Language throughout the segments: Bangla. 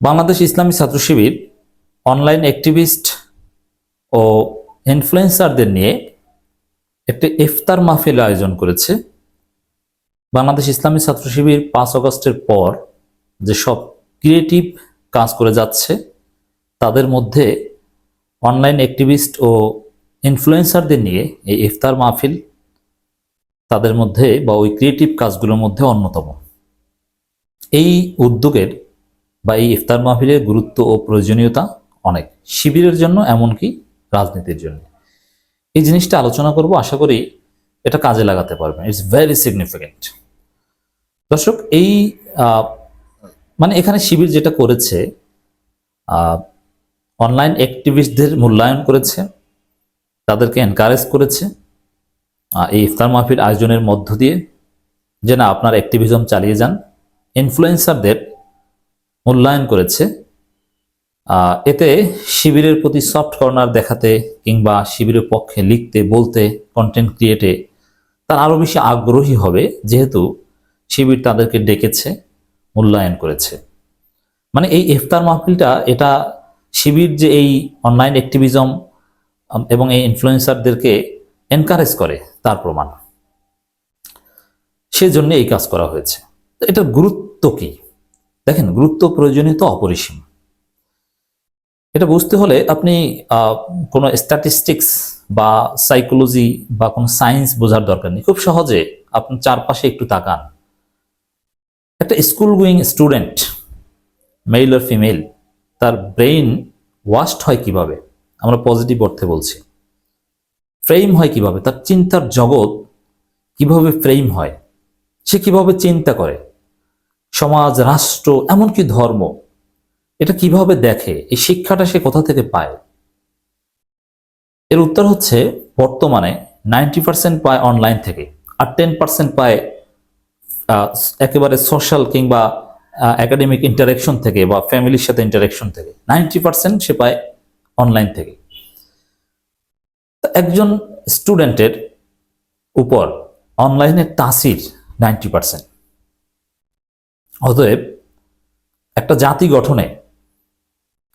বাংলাদেশ ইসলামী ছাত্র শিবির অনলাইন অ্যাক্টিভিস্ট ও ইনফ্লুয়েন্সারদের নিয়ে একটি ইফতার মাহফিল আয়োজন করেছে। বাংলাদেশ ইসলামী ছাত্র শিবির পাঁচ আগস্টের পর যে সব ক্রিয়েটিভ কাজ করে যাচ্ছে, তাদের মধ্যে অনলাইন অ্যাক্টিভিস্ট ও ইনফ্লুয়েন্সারদের নিয়ে এই ইফতার মাহফিল তাদের মধ্যে বা ওই ক্রিয়েটিভ কাজগুলোর মধ্যে অন্যতম। এই উদ্যোগের বা এই ইফতার মাহফিলের গুরুত্ব ও প্রয়োজনীয়তা অনেক। শিবিরের জন্য এমনকি রাজনীতির জন্য। এই জিনিসটা আলোচনা করব, আশা করি এটা কাজে লাগাতে পারবেন। ইটস ভেরি সিগনিফিকেন্ট দর্শক, এই মানে এখানে শিবির যেটা করেছে অনলাইন অ্যাক্টিভিস্টদের মূল্যায়ন করেছে, তাদেরকে এনকারেজ করেছে এই ইফতার মাহফিল আয়োজনের মধ্য দিয়ে, যে না, আপনার অ্যাক্টিভিজম চালিয়ে যান। ইনফ্লুয়েন্সারদের মূল্যায়ন করেছে। এতে শিবিরের প্রতি সফট কর্নার দেখাতে কিংবা শিবিরের পক্ষে লিখতে, বলতে কন্টেন্ট ক্রিয়েটে তার আরও বেশি আগ্রহী হবে, যেহেতু শিবির তাদেরকে ডেকেছে, মূল্যায়ন করেছে। মানে এই ইফতার মাহফিলটা, এটা শিবির যে এই অনলাইন অ্যাক্টিভিজম এবং এই ইনফ্লুয়েন্সারদেরকে এনকারেজ করে, তার প্রমাণ। সেজন্য এই কাজ করা হয়েছে। এটার গুরুত্ব কি? দেখেন, গুরুত্ব প্রয়োজনীয়তা অপরিসীম। এটা বুঝতে হলে আপনি কোনো স্ট্যাটিস্টিক্স বা সাইকোলজি বা কোনো সায়েন্স বোঝার দরকার নেই। খুব সহজে আপনি চারপাশে একটু তাকান। একটা স্কুল গোয়িং স্টুডেন্ট মেল আর ফিমেল তার ব্রেইন ওয়াস্ট হয় কীভাবে? আমরা পজিটিভ অর্থে বলছি। ফ্রেম হয় কীভাবে? তার চিন্তার জগৎ কীভাবে ফ্রেম হয়? সে কীভাবে চিন্তা করে? সমাজ, রাষ্ট্র, এমনকি ধর্ম, এটা কীভাবে দেখে, এই শিক্ষাটা সে কোথা থেকে পায়? এর উত্তর হচ্ছে, বর্তমানে নাইনটি পার্সেন্ট পায় অনলাইন থেকে, আর টেন পার্সেন্ট পায় একেবারে সোশ্যাল কিংবা একাডেমিক ইন্টারাকশন থেকে বা ফ্যামিলির সাথে ইন্টারাকশন থেকে। নাইনটি পার্সেন্ট সে পায় অনলাইন থেকে। একজন স্টুডেন্টের উপর অনলাইনের তাসির নাইনটি পার্সেন্ট অতএব একটা জাতি গঠনে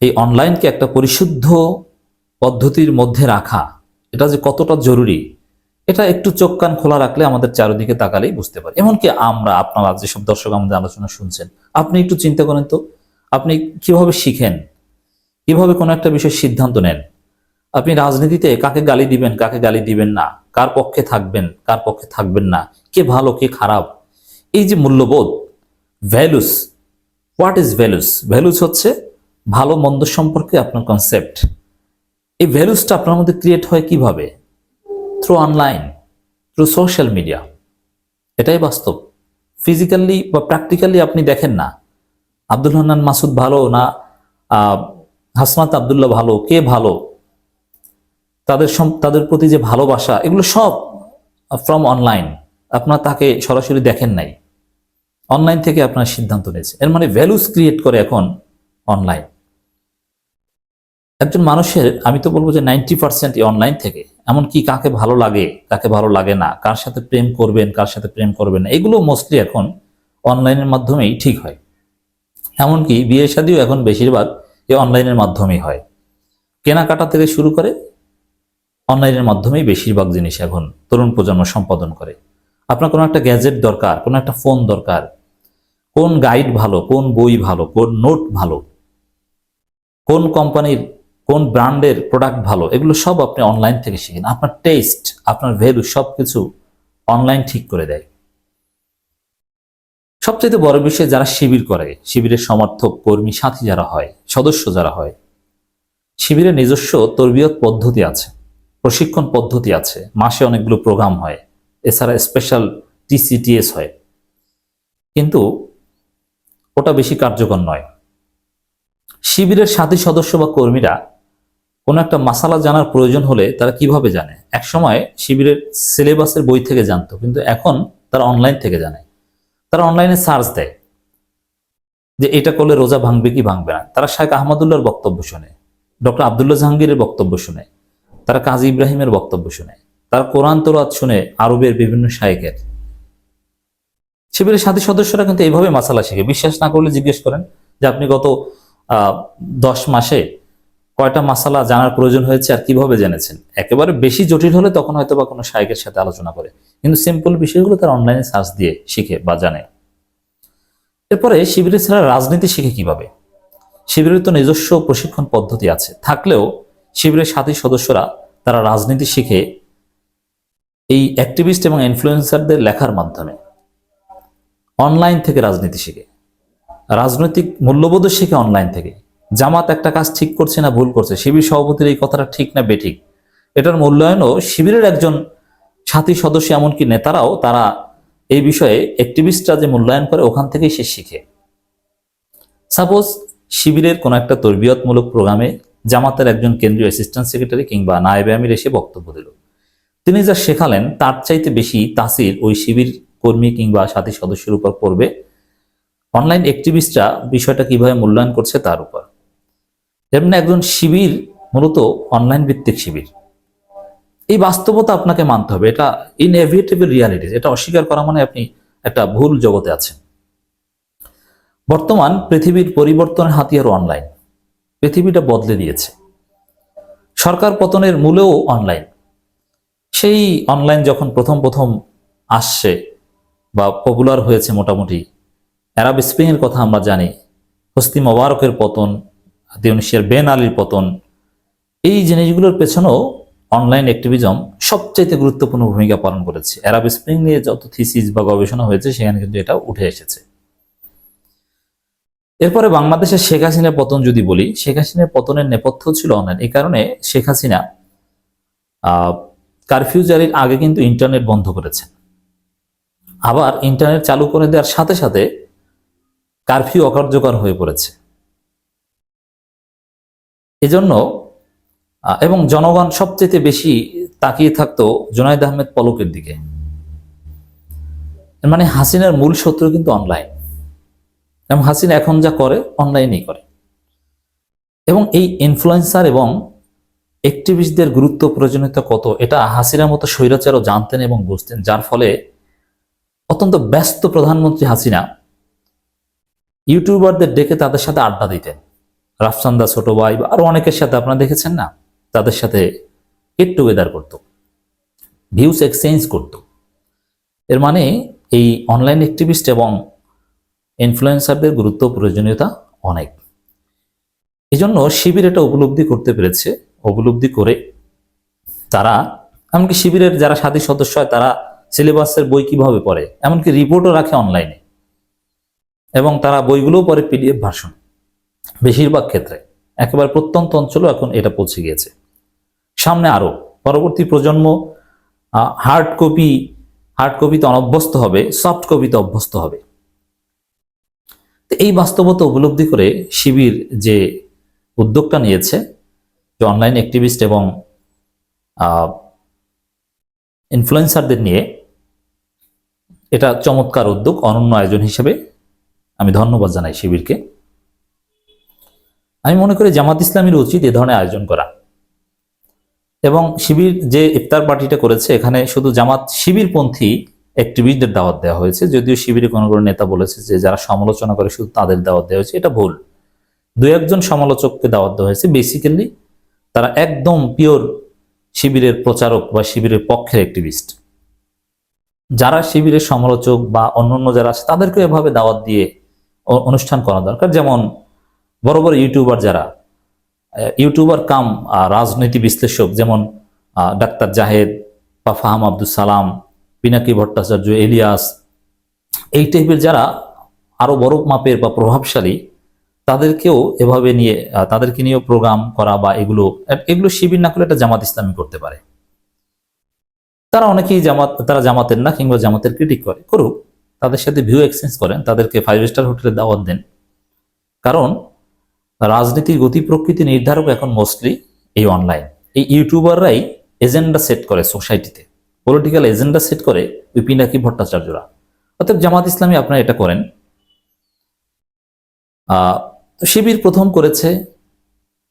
এই অনলাইনকে একটা পরিশুদ্ধ পদ্ধতির মধ্যে রাখা, এটা যে কতটা জরুরি, এটা একটু চোখ কান খোলা রাখলে আমাদের চারিদিকে তাকালেই বুঝতে পারি। এমনকি আমরা, আপনারা, যেসব দর্শক আমাদের আলোচনা শুনছেন, আপনি একটু চিন্তা করেন তো, আপনি কীভাবে শিখেন? কীভাবে কোনো একটা বিষয়ের সিদ্ধান্ত নেন? আপনি রাজনীতিতে কাকে গালি দিবেন, কাকে গালি দিবেন না? কার পক্ষে থাকবেন, কার পক্ষে থাকবেন না? কে ভালো, কে খারাপ? এই যে মূল্যবোধ values what is values values হচ্ছে ভালো মন্দ সম্পর্কে আপনার কনসেপ্ট এই ভ্যালুসটা আপনার মধ্যে ক্রিয়েট হয় কীভাবে? Through online through social media এটাই বাস্তব। ফিজিক্যালি বা প্র্যাকটিক্যালি আপনি দেখেন না। আব্দুল হান্নান মাসুদ ভালো না আহ, হাসনাত আবদুল্লাহ ভালো কে ভালো? তাদের তাদের প্রতি যে ভালোবাসা এগুলো সব ফ্রম অনলাইন আপনার তাকে সরাসরি দেখেন নাই। অনলাইন থেকে আপনার সিদ্ধান্ত নিয়েছে। এর মানে ভ্যালুস ক্রিয়েট করে এখন অনলাইন একজন মানুষের, আমি তো বলব যে নাইনটি পার্সেন্ট অনলাইন থেকে এমনকি কাকে ভালো লাগে, কাকে ভালো লাগে না, কার সাথে প্রেম করবেন, কার সাথে প্রেম করবেন না, এগুলো মোস্টলি এখন অনলাইনের মাধ্যমেই ঠিক হয়। এমনকি বিয়ে শাদিও এখন বেশিরভাগ এই অনলাইনের মাধ্যমেই হয়। কেনাকাটা থেকে শুরু করে অনলাইনের মাধ্যমেই বেশিরভাগ জিনিস এখন তরুণ প্রজন্ম সম্পাদন করে। আপনার কোনো একটা গ্যাজেট দরকার, কোনো একটা ফোন দরকার কোন গাইড ভালো, কোন বই ভালো, কোন নোট ভালো, কোন কোম্পানির, কোন ব্র্যান্ডের প্রোডাক্ট ভালো, এগুলো সব আপনি অনলাইন থেকে শিখেন। আপনার টেস্ট, আপনার ভ্যালু সব কিছু অনলাইন ঠিক করে দেয়। সবচেয়ে বড় বিষয় যারা শিবির করে, শিবিরের সমর্থক, কর্মী, সাথী যারা হয়, সদস্য যারা হয় শিবিরের নিজস্ব তরবিয়ত পদ্ধতি আছে, প্রশিক্ষণ পদ্ধতি আছে, মাসে অনেকগুলো প্রোগ্রাম হয়, এছাড়া স্পেশাল টিসিটিএস হয়। কিন্তু ওটা বেশি কার্যকর নয়। শিবিরের সাথী সদস্য বা কর্মীরা কোনো একটা মাসালা জানার প্রয়োজন হলে তারা কীভাবে জানে? এক সময় শিবিরের সিলেবাসের বই থেকে জানতো, কিন্তু এখন তারা অনলাইন থেকে জানে। তারা অনলাইনে সার্চ দেয় যে এটা করলে রোজা ভাঙবে কি ভাঙবে না। তারা শাহেখ আহমদুল্লাহর বক্তব্য শুনে, ডক্টর আবদুল্লাহ জাহাঙ্গীরের বক্তব্য শুনে, তারা কাজী ইব্রাহিমের বক্তব্য শুনে, তারা কোরআন তোরাত শুনে আরবের বিভিন্ন শায়েকের শিবিরের সাথী সদস্যরা কিন্তু এইভাবে মাসালা শিখে। বিশ্বাস না করলে জিজ্ঞেস করেন যে আপনি গত দশ মাসে কয়টা মাসালা জানার প্রয়োজন হয়েছে আর কীভাবে জেনেছেন? একেবারে বেশি জটিল হলে তখন হয়তো বা কোনো শায়কের সাথে আলোচনা করে। কিন্তু সিম্পল বিষয়গুলো তার অনলাইনে সার্চ দিয়ে শিখে বা জানে। এরপরে শিবিরের ছাড়া রাজনীতি শিখে কীভাবে? শিবিরের তো নিজস্ব প্রশিক্ষণ পদ্ধতি আছে। থাকলেও শিবিরের সাথী সদস্যরা তারা রাজনীতি শিখে এই অ্যাক্টিভিস্ট এবং ইনফ্লুয়েন্সারদের লেখার মাধ্যমে অনলাইন থেকে রাজনীতি শিখে। রাজনৈতিক মূল্যবোধও শিখে অনলাইন থেকে। জামাত একটা কাজ ঠিক করছে না ভুল করছে, শিবির সভাপতির এই কথাটা ঠিক না বেঠিক। এটার মূল্যায়নও শিবিরের একজন সাথী সদস্য এমনকি নেতারাও তারা এই বিষয়ে অ্যাক্টিভিস্টরা যে মূল্যায়ন করে ওখান থেকেই সে শিখে। সাপোজ শিবিরের কোনো একটা তরবিয়তমূলক প্রোগ্রামে জামাতের একজন কেন্দ্রীয় অ্যাসিস্ট্যান্ট সেক্রেটারি কিংবা নায়েবে আমির এসে বক্তব্য দিল। তিনি যা শেখালেন তার চাইতে বেশি তাসির ওই শিবির কর্মী কিংবা সাথী সদস্যের উপর পড়বে। অনলাইন অ্যাক্টিভিস্টরা বিষয়টা কীভাবে মূল্যায়ন করছে তার উপর। এমনি একজন শিবির মূলত অনলাইন ভিত্তিক শিবির। এই বাস্তবতা আপনাকে মানতে হবে। এটা ইনএভিটেবল রিয়ালিটিস এটা অস্বীকার করা মানে আপনি একটা ভুল জগতে আছেন। বর্তমান পৃথিবীর পরিবর্তনের হাতিয়ার অনলাইন। পৃথিবীটা বদলে দিয়েছে। সরকার পতনের মূলেও অনলাইন। সেই অনলাইন যখন প্রথম প্রথম আসছে বা পপুলার হয়েছে মোটামুটি। অ্যারাব স্প্রিংয়ের কথা আমরা জানি। হস্তি মোবারকের পতন তিউনিশিয়ার বেন আলীর পতন, এই জিনিসগুলোর পেছনেও অনলাইন অ্যাক্টিভিজম সবচাইতে গুরুত্বপূর্ণ ভূমিকা পালন করেছে। অ্যারাব স্প্রিং নিয়ে যত থিসিস বা গবেষণা হয়েছে, সেখানে কিন্তু এটা উঠে এসেছে। এরপরে বাংলাদেশের শেখ হাসিনার পতন যদি বলি, শেখ হাসিনার পতনের নেপথ্য ছিল অনলাইন এই কারণে শেখ হাসিনা কারফিউ জারির আগে কিন্তু ইন্টারনেট বন্ধ করেছেন। আবার ইন্টারনেট চালু করে দেওয়ার সাথে সাথে কারফিউ অকার্যকর হয়ে পড়েছে। এজন্য এবং জনগণ সবচেয়ে বেশি তাকিয়ে থাকতো জোনাইদ আহমেদ পলকের দিকে। মানে হাসিনার মূল শত্রু কিন্তু অনলাইন এবং হাসিনা এখন যা করে অনলাইনেই করে। এবং এই ইনফ্লুয়েন্সার এবং অ্যাক্টিভিস্টদের গুরুত্ব প্রয়োজনীয়তা কত, এটা হাসিনার মতো স্বৈরাচারও জানতেন এবং বুঝতেন। যার ফলে অত্যন্ত ব্যস্ত প্রধানমন্ত্রী হাসিনা ইউটিউবারদের ডেকে তাদের সাথে আড্ডা দিতেন। রাফসান্দা ছোট ভাই বা আরও অনেকের সাথে আপনারা দেখেছেন না? তাদের সাথে গেট টুগেদার করত। ভিউস এক্সচেঞ্জ করত। এর মানে এই অনলাইন অ্যাক্টিভিস্ট এবং ইনফ্লুয়েন্সারদের গুরুত্ব প্রয়োজনীয়তা অনেক। এই জন্য শিবির এটা উপলব্ধি করতে পেরেছে। উপলব্ধি করে তারা, এমনকি শিবিরের যারা সাথী সদস্য হয়, তারা সিলেবাসের বই কীভাবে পড়ে, এমনকি রিপোর্টও রাখে অনলাইনে। এবং তারা বইগুলোও পড়ে পিডিএফ ভার্সন। বেশিরভাগ ক্ষেত্রে একেবারে প্রত্যন্ত অঞ্চলও এখন এটা পৌঁছে গিয়েছে। সামনে আরও পরবর্তী প্রজন্ম হার্ড কপি হার্ড কপিতে অনভ্যস্ত হবে সফট কপিতে অভ্যস্ত হবে। তো এই বাস্তবতা উপলব্ধি করে শিবির যে উদ্যোগটা নিয়েছে, যে অনলাইন অ্যাক্টিভিস্ট এবং ইনফ্লুয়েন্সারদের নিয়ে এটা চমৎকার উদ্যোগ, অনন্য আয়োজন হিসেবে আমি ধন্যবাদ জানাই শিবিরকে। আমি মনে করি জামাত ইসলামীর উচিত এ ধরনের আয়োজন করা। এবং শিবির যে ইফতার পার্টিটা করেছে, এখানে শুধু জামাত শিবিরপন্থী অ্যাক্টিভিস্টদের দাওয়াত দেওয়া হয়েছে, যদিও শিবিরে কোনো কোনো নেতা বলেছে যে যারা সমালোচনা করে শুধু তাদের দাওয়াত দেওয়া হয়েছে, এটা ভুল। দু একজন সমালোচককে দাওয়াত দেওয়া হয়েছে বেসিক্যালি তারা একদম পিওর শিবিরের প্রচারক বা শিবিরের পক্ষের অ্যাক্টিভিস্ট যারা শিবিরের সমালোচক বা অন্যান্য যারা আছে তাদেরকে এভাবে দাওয়াত দিয়ে অনুষ্ঠান করা দরকার। যেমন বড় বড় ইউটিউবার যারা ইউটিউবার কাম রাজনীতি বিশ্লেষক যেমন ডাক্তার জাহেদ বা ফাহাম আব্দুল সালাম, পিনাকি ভট্টাচার্য, এলিয়াস, এই টাইপের যারা আরও বড় মাপের বা প্রভাবশালী, তাদেরকেও এভাবে নিয়ে তাদেরকে নিয়েও প্রোগ্রাম করা বা এগুলো এগুলো শিবির না করলে এটা জামাত ইসলামী করতে পারে। তারা অনেকেই জামাত, তারা জামাতের না কিংবা জামাতের ক্রিটিক করে। করুক, তাদের সাথে ভিউ এক্সচেঞ্জ করেন, তাদেরকে ফাইভ স্টার হোটেলে দাওয়াত দেন। কারণ, রাজনীতির গতি প্রকৃতি নির্ধারক এখন মোস্টলি এই অনলাইন এই ইউটিউবাররাই এজেন্ডা সেট করে সোসাইটিতে পলিটিক্যাল এজেন্ডা সেট করে ওই পিনাকি ভট্টাচার্যরা। অর্থাৎ জামাত ইসলামী আপনারা এটা করেন। শিবির প্রথম করেছে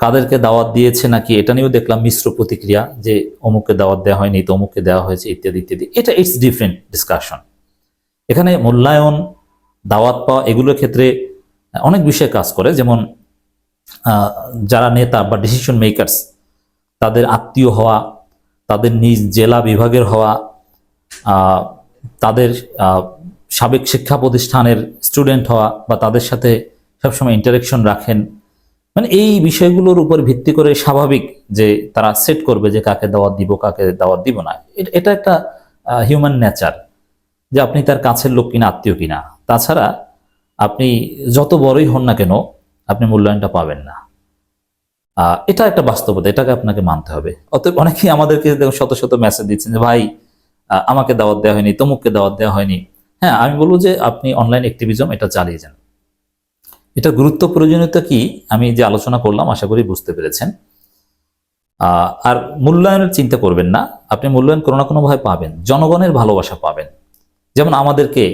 কাদেরকে দাওয়াত দিয়েছে নাকি এটা নিয়েও দেখলাম মিশ্র প্রতিক্রিয়া যে অমুককে দাওয়াত দেওয়া হয়নি, তো অমুককে দেওয়া হয়েছে, ইত্যাদি ইত্যাদি। এটা ইটস ডিফারেন্ট ডিসকাশন এখানে মূল্যায়ন, দাওয়াত পাওয়া এগুলোর ক্ষেত্রে অনেক বিষয় কাজ করে। যেমন যারা নেতা বা ডিসিশন মেকারস তাদের আত্মীয় হওয়া, তাদের নিজ জেলা বিভাগের হওয়া তাদের সাবেক শিক্ষা প্রতিষ্ঠানের স্টুডেন্ট হওয়া বা তাদের সাথে সবসময় ইন্টারেকশন রাখেন মানে এই বিষয়গুলোর উপর ভিত্তি করে স্বাভাবিক যে তারা সেট করবে যে কাকে দাওয়াত দিব, কাকে দাওয়াত দিব না। এটা একটা হিউম্যান নেচার যে আপনি তার কাছের লোক কিনা, আত্মীয় কিনা। তাছাড়া আপনি যত বড়ই হন না কেন, আপনি মূল্যায়নটা পাবেন না। এটা একটা বাস্তবতা, এটাকে আপনাকে মানতে হবে। অতএব অনেকেই আমাদেরকে দেখুন শত শত মেসেজ দিচ্ছেন যে, ভাই আমাকে দাওয়াত দেওয়া হয়নি, তমুককে দাওয়াত দেওয়া হয়নি। হ্যাঁ আমি বলব যে আপনি অনলাইন অ্যাক্টিভিজম এটা চালিয়ে যান। এটা গুরুত্ব প্রয়োজনীয়তা কি? আমি যে আলোচনা করলাম, আশা করি বুঝতে পেরেছেন। আর মূল্যায়নের চিন্তা করবেন না। আপনি মূল্যায়ন কোনো না কোনোভাবে পাবেন। জনগণের ভালোবাসা পাবেন। যেমন আমাদেরকে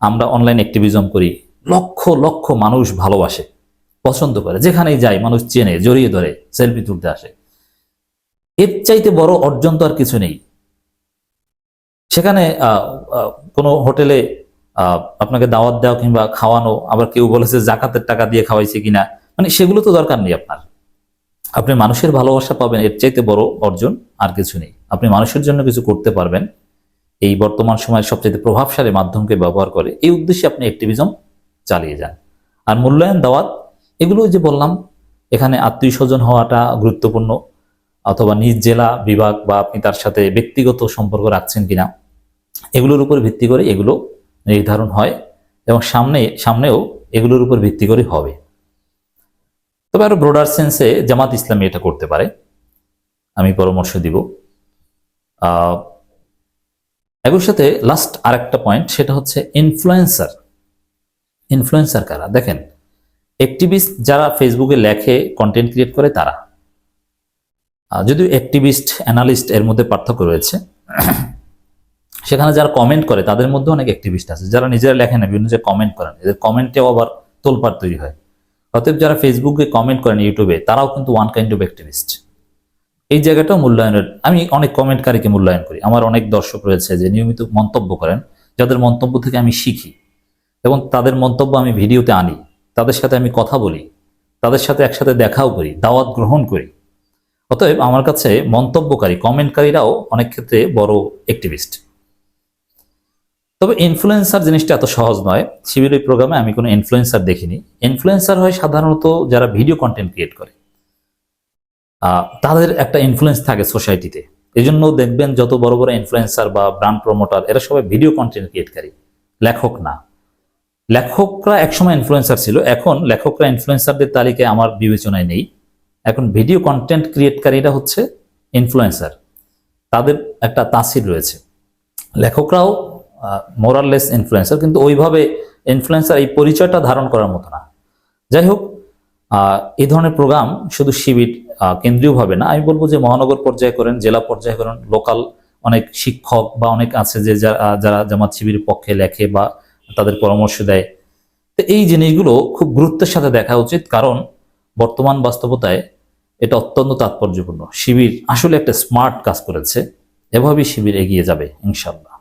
আমরা অনলাইন অ্যাক্টিভিজম করি, লক্ষ লক্ষ মানুষ ভালোবাসে, পছন্দ করে। যেখানেই যায় মানুষ চেনে, জড়িয়ে ধরে সেলফি তুলতে আসে। এর চাইতে বড় অর্জন তো আর কিছু নেই। সেখানে কোনো হোটেলে আপনাকে দাওয়াত দেওয়া কিংবা খাওয়ানো, আবার কেউ বলেছে জাকাতের টাকা দিয়ে খাওয়াইছে কিনা মানে সেগুলো তো দরকার নেই আপনার। আপনি মানুষের ভালোবাসা পাবেন, এর চাইতে বড় অর্জন আর কিছু নেই। আপনি মানুষের জন্য কিছু করতে পারবেন। এই বর্তমান সময়ের সবচেয়ে প্রভাবশালী মাধ্যমকে ব্যবহার করে এই উদ্দেশ্যে আপনি অ্যাক্টিভিজম চালিয়ে যান। আর মূল্যায়ন, দাওয়াত, এগুলো যে বললাম, এখানে আত্মীয় স্বজন হওয়াটা গুরুত্বপূর্ণ, অথবা নিজ জেলা, বিভাগ বা আপনি তার সাথে ব্যক্তিগত সম্পর্ক রাখছেন কিনা, এগুলোর উপর ভিত্তি করে এগুলো নির্ধারণ হয় এবং সামনে, সামনেও এগুলোর উপর ভিত্তি করে হবে। তবে আরও ব্রোডার সেন্সে জামাত ইসলামী এটা করতে পারে। আমি পরামর্শ দিব। একই সাথে লাস্ট আরেকটা পয়েন্ট সেটা হচ্ছে ইনফ্লুয়েন্সার ইনফ্লুয়েন্সার কারা? দেখেন অ্যাক্টিভিস্ট যারা ফেসবুকে লেখে কন্টেন্ট ক্রিয়েট করে তারা। যদিও অ্যাক্টিভিস্ট অ্যানালিস্ট এর মধ্যে পার্থক্য রয়েছে সেখানে যারা কমেন্ট করে, তাদের মধ্যে অনেক অ্যাক্টিভিস্ট আছে। যারা নিজেরা লেখেন না, বিভিন্ন যে কমেন্ট করেন, এদের কমেন্টেও আবার তোলপাড় তৈরি হয়। অতএব যারা ফেসবুকে কমেন্ট করেন ইউটিউবে তারাও কিন্তু ওয়ান কাইন্ড অফ অ্যাক্টিভিস্ট এই জায়গাটাও মূল্যায়নের, আমি অনেক কমেন্টকারীকে মূল্যায়ন করি। আমার অনেক দর্শক রয়েছে যে নিয়মিত মন্তব্য করেন, যাদের মন্তব্য থেকে আমি শিখি। এবং তাদের মন্তব্য আমি ভিডিওতে আনি, তাদের সাথে আমি কথা বলি, তাদের সাথে একসাথে দেখাও করি, দাওয়াত গ্রহণ করি। অতএব আমার কাছে মন্তব্যকারী কমেন্টকারীরাও অনেক ক্ষেত্রে বড় অ্যাক্টিভিস্ট তবে ইনফ্লুয়েন্সার জিনিসটা এত সহজ নয়। শিবির এই প্রোগ্রামে আমি কোনো ইনফ্লুয়েন্সার দেখিনি। ইনফ্লুয়েন্সার হয় সাধারণত যারা ভিডিও কন্টেন্ট ক্রিয়েট করে। তাদের একটা ইনফ্লুয়েন্স থাকে সোসাইটিতে এই জন্য দেখবেন যত বড় বড় ইনফ্লুয়েন্সার বা ব্র্যান্ড প্রমোটার এরা সবাই ভিডিও কন্টেন্ট ক্রিয়েটকারী লেখক না। লেখকরা একসময় ইনফ্লুয়েন্সার ছিল। এখন লেখকরা ইনফ্লুয়েন্সারদের তালিকায় আমার বিবেচনায় নেই। এখন ভিডিও কন্টেন্ট ক্রিয়েটকারীরা হচ্ছে ইনফ্লুয়েন্সার তাদের একটা তাসির রয়েছে। লেখকরাও মোরাললেস ইনফ্লুয়েন্সার কিন্তু ওইভাবে ইনফ্লুয়েন্সার এই পরিচয়টা ধারণ করার মতো না। যাই হোক এই ধরনের প্রোগ্রাম শুধু শিবির কেন্দ্রীয়ভাবে না, আমি বলব যে মহানগর পর্যায়ে করেন, জেলা পর্যায়ে করেন লোকাল অনেক শিক্ষক বা অনেক আছে যে যারা জামাত শিবিরের পক্ষে লেখে বা তাদের পরামর্শ দেয়। তো এই জিনিসগুলো খুব গুরুত্বের সাথে দেখা উচিত, কারণ বর্তমান বাস্তবতায় এটা অত্যন্ত তাৎপর্যপূর্ণ। শিবির আসলে একটা স্মার্ট কাজ করেছে, এভাবেই শিবির এগিয়ে যাবে ইনশাল্লাহ